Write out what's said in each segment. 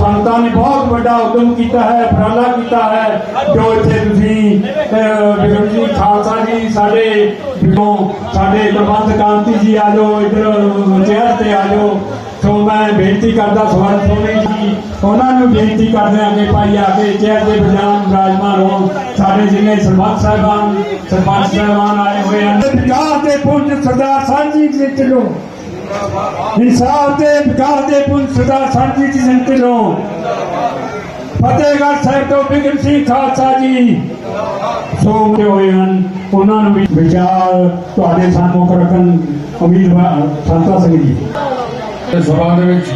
ਸੰਤਾਂ ਨੇ ਬਹੁਤ ਵੱਡਾ ਉਦਮ ਕੀਤਾ ਹੈ ਉਪਰਾਲਾ ਕੀਤਾ ਹੈ ਜੋ ਇੱਥੇ ਤੁਸੀਂ ਬਿਗਮ ਜੀ ਖਾਲਸਾ ਜੀ ਸਾਡੇ ਜੋ ਸਾਡੇ ਪ੍ਰਬੰਧ ਕਾਂਤੀ ਜੀ ਆ ਜਾਓ ਇਧਰ ਚੇਅਰ ਤੇ ਆ ਜਾਓ ਸੋ ਮੈਂ ਬੇਨਤੀ ਕਰਦਾ ਸਵਰਨ ਸੋਨੀ ਜੀ ਉਹਨਾਂ ਨੂੰ ਬੇਨਤੀ ਕਰਦੇ ਹਾਂ ਕਿ ਭਾਈ ਆ ਕੇ ਚੇਅਰ ਦੇ ਬਜਾਨ ਵਿਰਾਜਮਾਨ ਹੋਣ ਸਾਡੇ ਜਿੰਨੇ ਸਰਪੰਚ ਸਾਹਿਬਾਨ ਸਰਪੰਚ ਸਾਹਿਬਾਨ ਆਏ ਹੋਏ ਹਨ। ਵਿਕਾਸ ਦੇ ਪੁੰਜ ਸਰਦਾਰ ਸਾਂਝੀ ਜੀ ਢਿੱਲੋਂ ਇਨਸਾਫ ਦੇ ਵਿਕਾਸ ਦੇ ਪੁੰਜ ਸਰਦਾਰ ਸਾਂਝੀ ਜੀ ਢਿੱਲੋਂ ਫਤਿਹਗੜ੍ਹ ਸਾਹਿਬ ਤੋਂ ਬਿਗਮ ਸਿੰਘ ਖਾਲਸਾ ਜੀ ਸੋ ਹੋਏ ਹਨ। ਉਹਨਾਂ ਨੂੰ ਵੀ ਵਿਚਾਰ ਤੁਹਾਡੇ ਸਾਹਮਣੇ ਰੱਖਣ ਉਮੀਦਵਾਰ ਸੰਤਾ ਸਿੰਘ ਜੀ। ਸਭਾ ਦੇ ਵਿੱਚ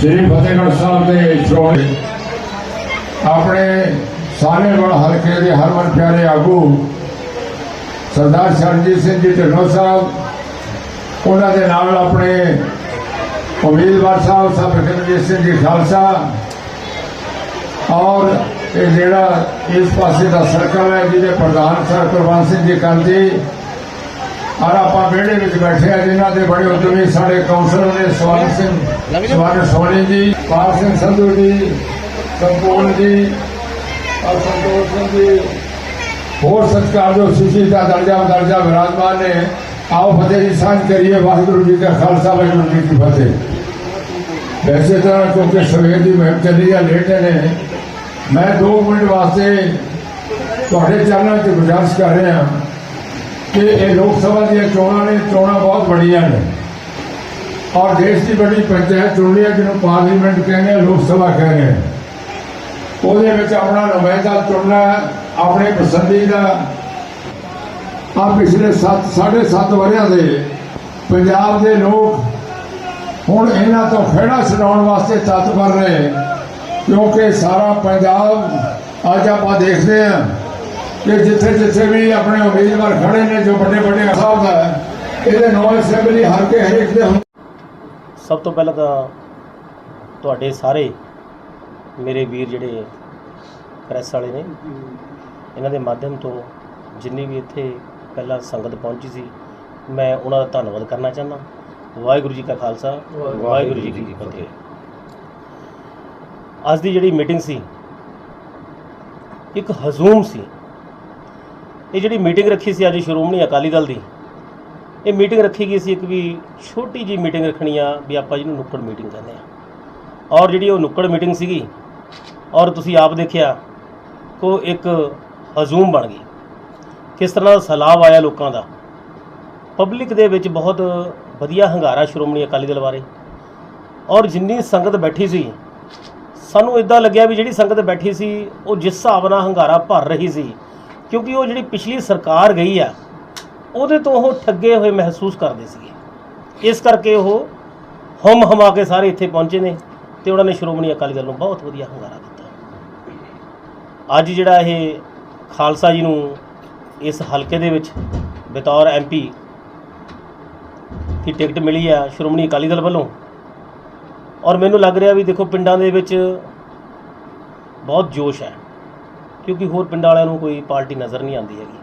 ਸ੍ਰੀ ਫਤਿਹਗੜ੍ਹ ਸਾਹਿਬ ਦੇ ਸ਼੍ਰੋਮਣੀ ਆਪਣੇ ਸਾਰੇ ਵੜ ਹਲਕੇ ਦੇ ਹਰਮਨ ਪਿਆਰੇ ਆਗੂ ਸਰਦਾਰ ਸ਼ਰਨਜੀਤ ਸਿੰਘ ਜੀ ਢਿੱਲੋਂ ਸਾਹਿਬ, ਉਹਨਾਂ ਦੇ ਨਾਲ ਆਪਣੇ ਉਮੀਦਵਾਰ ਸਾਹਿਬ ਸਰਬਜੀਤ ਸਿੰਘ ਜੀ ਖਾਲਸਾ ਔਰ ਇਹ ਜਿਹੜਾ ਇਸ ਪਾਸੇ ਦਾ ਸਰਕਲ ਹੈ ਜਿਹਦੇ ਪ੍ਰਧਾਨ ਸਰ ਕੁਲਵੰਤ ਸਿੰਘ ਜੀ ਕੰਦੀ ਔਰ ਆਪਾਂ ਵਿਹੜੇ ਵਿੱਚ ਬੈਠੇ ਆ ਜਿਨ੍ਹਾਂ ਦੇ ਬੜੇ ਉਦਮੀ ਸਾਡੇ ਕੌਂਸਲਰ ਨੇ ਸਵਰਨ ਸਿੰਘ ਸਵਰਨ ਸੋਨੀ ਜੀ, ਪਾਲ ਸਿੰਘ ਸੰਧੂ ਜੀ, ਸੰਪੂਰਨ ਜੀ, ਔਰ ਸੰਤੋਖ ਸਿੰਘ ਜੀ। ਹੋਰ ਸਤਿਕਾਰ ਜੋ ਸਿੱਖੀ ਦਾ ਦਰਜਾ ਦਰਜਾ ਵਿਰਾਜਮਾਨ ਨੇ, ਆਓ ਫਤਿਹ ਦੀ ਸਾਂਝ ਕਰੀਏ, ਵਾਹਿਗੁਰੂ ਜੀ ਦਾ ਖਾਲਸਾ, ਵਾਹਿਗੁਰੂ ਜੀ ਕੀ ਫਤਿਹ। ਵੈਸੇ ਤਾਂ ਕਿਉਂਕਿ ਸਵੇਰ ਦੀ ਮਹਿਮ ਚੱਲੀ ਆ, ਲੇਟ ਨੇ, ਮੈਂ 2 ਮਿੰਟ ਵਾਸਤੇ ਤੁਹਾਡੇ ਚਰਨਾਂ 'ਚ ਗੁਜ਼ਾਰਿਸ਼ ਕਰ ਰਿਹਾ। ਕਿ ਇਹ ਲੋਕ ਸਭਾ ਦੀਆਂ ਚੋਣਾਂ ਨੇ, ਚੋਣਾਂ ਬਹੁਤ ਵੱਡੀਆਂ ਨੇ। ਔਰ ਦੇਸ਼ ਦੀ ਵੱਡੀ ਪੰਚਾਇਤ ਚੁਣਨੀ ਹੈ ਜਿਹਨੂੰ ਪਾਰਲੀਮੈਂਟ ਕਹਿੰਦੇ ਆ, ਲੋਕ ਸਭਾ ਕਹਿੰਦੇ ਆ। ਉਹਦੇ ਵਿੱਚ ਆਪਣਾ ਨੁਮਾਇੰਦਾ ਚੁਣਨਾ, ਆਪਣੇ ਪਸੰਦੀਦਾ ਆ ਪਿਛਲੇ 7 7.5 ਵਰਿਆਂ ਦੇ ਪੰਜਾਬ ਦੇ ਲੋਕ ਹੁਣ ਇਹਨਾਂ ਤੋਂ ਖੇੜਾ ਛਡਾਉਣ ਵਾਸਤੇ ਤਤਪਰ ਰਹੇ ਕਿਉਂਕਿ ਸਾਰਾ ਪੰਜਾਬ ਅੱਜ ਆਪਾਂ ਦੇਖਦੇ ਹਾਂ ਕਿ ਜਿੱਥੇ ਜਿੱਥੇ ਵੀ ਆਪਣੇ ਉਮੀਦਵਾਰ ਖੜੇ ਨੇ ਜੋ ਵੱਡੇ ਵੱਡੇ ਸਾਹਿਬ ਦਾ ਹੈ, ਇਹਦੇ ਨੌ ਅਸੈਂਬਲੀ ਹਲਕੇ ਹਰੇਕ ਦੇ ਸਭ ਤੋਂ ਪਹਿਲਾਂ ਤਾਂ ਤੁਹਾਡੇ ਸਾਰੇ ਮੇਰੇ ਵੀਰ ਜਿਹੜੇ ਪ੍ਰੈਸ ਵਾਲੇ ਨੇ ਇਹਨਾਂ ਦੇ ਮਾਧਿਅਮ ਤੋਂ ਜਿੰਨੀ ਵੀ ਇੱਥੇ ਪਹਿਲਾਂ ਸੰਗਤ ਪਹੁੰਚੀ ਸੀ ਮੈਂ ਉਹਨਾਂ ਦਾ ਧੰਨਵਾਦ ਕਰਨਾ ਚਾਹੁੰਦਾ। ਵਾਹਿਗੁਰੂ ਜੀ ਕਾ ਖਾਲਸਾ ਵਾਹਿਗੁਰੂ ਜੀ ਕੀ ਫਤਿਹ। ਅੱਜ ਦੀ ਜਿਹੜੀ ਮੀਟਿੰਗ ਸੀ ਇੱਕ ਹਜ਼ੂਮ ਸੀ। ਇਹ ਜਿਹੜੀ ਮੀਟਿੰਗ ਰੱਖੀ ਸੀ ਅੱਜ ਸ਼੍ਰੋਮਣੀ ਅਕਾਲੀ ਦਲ ਦੀ, ਇਹ ਮੀਟਿੰਗ ਰੱਖੀ ਗਈ ਸੀ ਇੱਕ ਵੀ ਛੋਟੀ ਜੀ ਮੀਟਿੰਗ ਰੱਖਣੀ ਆ ਵੀ ਆਪਾਂ ਜਿਹਨੂੰ ਨੁੱਕੜ ਮੀਟਿੰਗ ਕਹਿੰਦੇ ਆ। ਔਰ ਜਿਹੜੀ ਉਹ ਨੁੱਕੜ ਮੀਟਿੰਗ ਸੀਗੀ, ਔਰ ਤੁਸੀਂ ਆਪ ਦੇਖਿਆ ਕੋ ਇੱਕ ਹਜ਼ੂਮ ਬਣ ਗਈ। ਕਿਸ ਤਰ੍ਹਾਂ ਦਾ ਸਲਾਬ ਆਇਆ ਲੋਕਾਂ ਦਾ। ਪਬਲਿਕ ਦੇ ਵਿੱਚ ਬਹੁਤ ਵਧੀਆ ਹੰਗਾਰਾ ਸ਼੍ਰੋਮਣੀ ਅਕਾਲੀ ਦਲ ਬਾਰੇ। ਔਰ ਜਿੰਨੀ ਸੰਗਤ ਬੈਠੀ ਸੀ, ਸਾਨੂੰ ਇਦਾਂ ਲੱਗਿਆ ਵੀ ਜਿਹੜੀ ਸੰਗਤ ਬੈਠੀ ਸੀ, ਉਹ ਜਿਸ ਹਿਸਾਬ ਨਾਲ ਹੰਗਾਰਾ ਭਰ ਰਹੀ ਸੀ ਕਿਉਂਕਿ ਉਹ ਜਿਹੜੀ ਪਿਛਲੀ ਸਰਕਾਰ ਗਈ ਆ, ਉਹਦੇ ਤੋਂ ਉਹ ਠੱਗੇ ਹੋਏ ਮਹਿਸੂਸ ਕਰਦੇ ਸੀਗੇ। ਇਸ ਕਰਕੇ ਉਹ ਹਮ ਹਮਾ ਕੇ ਸਾਰੇ ਇੱਥੇ ਪਹੁੰਚੇ ਨੇ ਤੇ ਉਹਨਾਂ ਨੇ ਸ਼੍ਰੋਮਣੀ ਅਕਾਲੀ ਦਲ ਨੂੰ ਬਹੁਤ ਵਧੀਆ ਹੰਗਾਰਾ ਦਿੱਤਾ। ਅੱਜ ਜਿਹੜਾ ਇਹ ਖਾਲਸਾ ਜੀ ਨੂੰ ਇਸ ਹਲਕੇ ਦੇ ਵਿੱਚ ਬਤੌਰ ਐਮਪੀ ਦੀ ਟਿਕਟ ਮਿਲੀ ਆ ਸ਼੍ਰੋਮਣੀ ਅਕਾਲੀ ਦਲ ਵੱਲੋਂ। ਔਰ ਮੈਨੂੰ ਲੱਗ ਰਿਹਾ ਵੀ ਦੇਖੋ ਪਿੰਡਾਂ ਦੇ ਵਿੱਚ ਬਹੁਤ ਜੋਸ਼ ਹੈ। ਕਿਉਂਕਿ ਹੋਰ ਪਿੰਡਾਂ ਵਾਲਿਆਂ ਨੂੰ ਕੋਈ ਪਾਰਟੀ ਨਜ਼ਰ ਨਹੀਂ ਆਉਂਦੀ ਹੈਗੀ।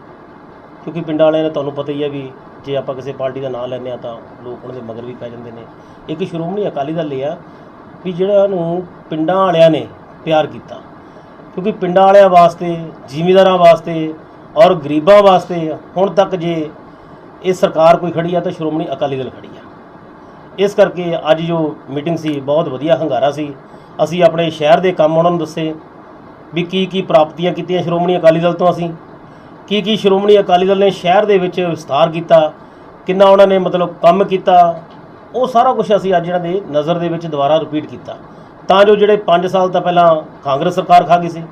ਕਿਉਂਕਿ ਪਿੰਡਾਂ ਵਾਲਿਆਂ ਨੇ ਤੁਹਾਨੂੰ ਪਤਾ ਹੀ ਹੈ ਵੀ ਜੇ ਆਪਾਂ ਕਿਸੇ ਪਾਰਟੀ ਦਾ ਨਾਂ ਲੈਂਦੇ ਆ ਤਾਂ ਲੋਕ ਉਹਨਾਂ ਦੇ ਮਗਰ ਵੀ ਪੈ ਜਾਂਦੇ ਨੇ। ਇੱਕ ਸ਼੍ਰੋਮਣੀ ਅਕਾਲੀ ਦਲ ਇਹ ਆ ਵੀ ਜਿਹੜਾ ਨੂੰ ਪਿੰਡਾਂ ਵਾਲਿਆਂ ਨੇ ਪਿਆਰ ਕੀਤਾ। ਕਿਉਂਕਿ ਪਿੰਡਾਂ ਵਾਲਿਆਂ ਵਾਸਤੇ, ਜ਼ਿਮੀਂਦਾਰਾਂ ਵਾਸਤੇ ਔਰ ਗਰੀਬਾਂ ਵਾਸਤੇ ਹੁਣ ਤੱਕ ਜੇ ਇਹ ਸਰਕਾਰ ਕੋਈ ਖੜੀ ਆ ਤਾਂ ਸ਼੍ਰੋਮਣੀ ਅਕਾਲੀ ਦਲ ਖੜੀ ਆ। ਇਸ ਕਰਕੇ ਅੱਜ ਜੋ ਮੀਟਿੰਗ ਸੀ ਬਹੁਤ ਵਧੀਆ ਹੰਗਾਰਾ ਸੀ। ਅਸੀਂ ਆਪਣੇ ਸ਼ਹਿਰ ਦੇ ਕੰਮ ਉਹਨਾਂ ਨੂੰ ਦੱਸੇ। ਵੀ ਕੀ ਕੀ ਪ੍ਰਾਪਤੀਆਂ ਕੀਤੀਆਂ ਸ਼੍ਰੋਮਣੀ ਅਕਾਲੀ ਦਲ ਤੋਂ ਅਸੀਂ? ਕੀ ਕੀ ਸ਼੍ਰੋਮਣੀ ਅਕਾਲੀ ਦਲ ਨੇ ਸ਼ਹਿਰ ਦੇ ਵਿੱਚ ਵਿਸਥਾਰ ਕੀਤਾ? ਕਿੰਨਾ ਉਹਨਾਂ ਨੇ ਮਤਲਬ ਕੰਮ ਕੀਤਾ? ਉਹ ਸਾਰਾ ਕੁਝ ਅਸੀਂ ਅੱਜ ਇਹਨਾਂ ਦੇ ਨਜ਼ਰ ਦੇ ਵਿੱਚ ਦੁਬਾਰਾ ਰਿਪੀਟ ਕੀਤਾ। ਤਾਂ ਜੋ ਜਿਹੜੇ 5 ਸਾਲ ਤਾਂ ਪਹਿਲਾਂ ਕਾਂਗਰਸ ਸਰਕਾਰ ਖਾ ਗਈ ਸੀ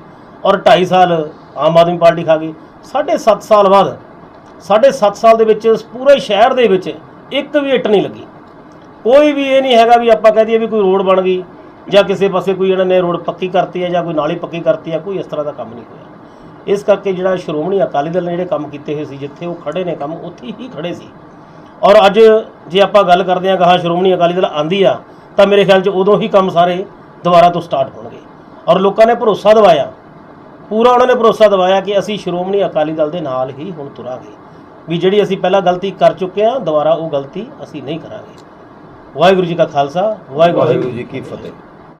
ਔਰ 2.5 ਸਾਲ ਆਮ ਆਦਮੀ ਪਾਰਟੀ ਖਾ ਗਈ, ਸਾਢੇ 7 ਸਾਲ ਬਾਅਦ, ਸਾਢੇ 7 ਸਾਲ ਦੇ ਵਿੱਚ ਪੂਰੇ ਸ਼ਹਿਰ ਦੇ ਵਿੱਚ ਇੱਕ ਵੀ ਇੱਟ ਨਹੀਂ ਲੱਗੀ। ਕੋਈ ਵੀ ਇਹ ਨਹੀਂ ਹੈਗਾ ਵੀ ਆਪਾਂ ਕਹਿ ਦਈਏ ਵੀ ਕੋਈ ਰੋਡ ਬਣ ਗਈ ਜਾਂ ਕਿਸੇ ਪਾਸੇ ਕੋਈ ਇਹਨਾਂ ਨੇ ਰੋਡ ਪੱਕੀ ਕਰਤੀ ਹੈ ਜਾਂ ਕੋਈ ਨਾਲੀ ਪੱਕੀ ਕਰਤੀ ਹੈ ਕੋਈ ਇਸ ਤਰ੍ਹਾਂ ਦਾ ਕੰਮ ਨਹੀਂ ਹੋਇਆ। ਇਸ ਕਰਕੇ ਜਿਹੜਾ ਸ਼੍ਰੋਮਣੀ ਅਕਾਲੀ ਦਲ ਨੇ ਜਿਹੜੇ ਕੰਮ ਕੀਤੇ ਹੋਏ ਸੀ ਜਿੱਥੇ ਉਹ ਖੜੇ ਨੇ ਕੰਮ ਉੱਥੇ ਹੀ ਖੜੇ ਸੀ। ਔਰ ਅੱਜ ਜੇ ਆਪਾਂ ਗੱਲ ਕਰਦੇ ਹਾਂ ਗਾਹਾਂ ਸ਼੍ਰੋਮਣੀ ਅਕਾਲੀ ਦਲ ਆਂਦੀ ਆ ਤਾਂ ਮੇਰੇ ਖਿਆਲ 'ਚ ਉਦੋਂ ਹੀ ਕੰਮ ਸਾਰੇ ਦੁਬਾਰਾ ਤੋਂ ਸਟਾਰਟ ਹੋਣਗੇ। ਔਰ ਲੋਕਾਂ ਨੇ ਭਰੋਸਾ ਦਿਵਾਇਆ। ਪੂਰਾ ਉਹਨਾਂ ਨੇ ਭਰੋਸਾ ਦਿਵਾਇਆ ਕਿ ਅਸੀਂ ਸ਼੍ਰੋਮਣੀ ਅਕਾਲੀ ਦਲ ਦੇ ਨਾਲ ਹੀ ਹੁਣ ਤੁਰਾਂਗੇ। ਵੀ ਜਿਹੜੀ ਅਸੀਂ ਪਹਿਲਾਂ ਗਲਤੀ ਕਰ ਚੁੱਕੇ ਹਾਂ ਦੁਬਾਰਾ ਉਹ ਗਲਤੀ ਅਸੀਂ ਨਹੀਂ ਕਰਾਂਗੇ। ਵਾਹਿਗੁਰੂ ਜੀ ਕਾ ਖਾਲਸਾ ਵਾਹਿਗੁਰੂ ਜੀ ਕੀ ਫਤਿਹ।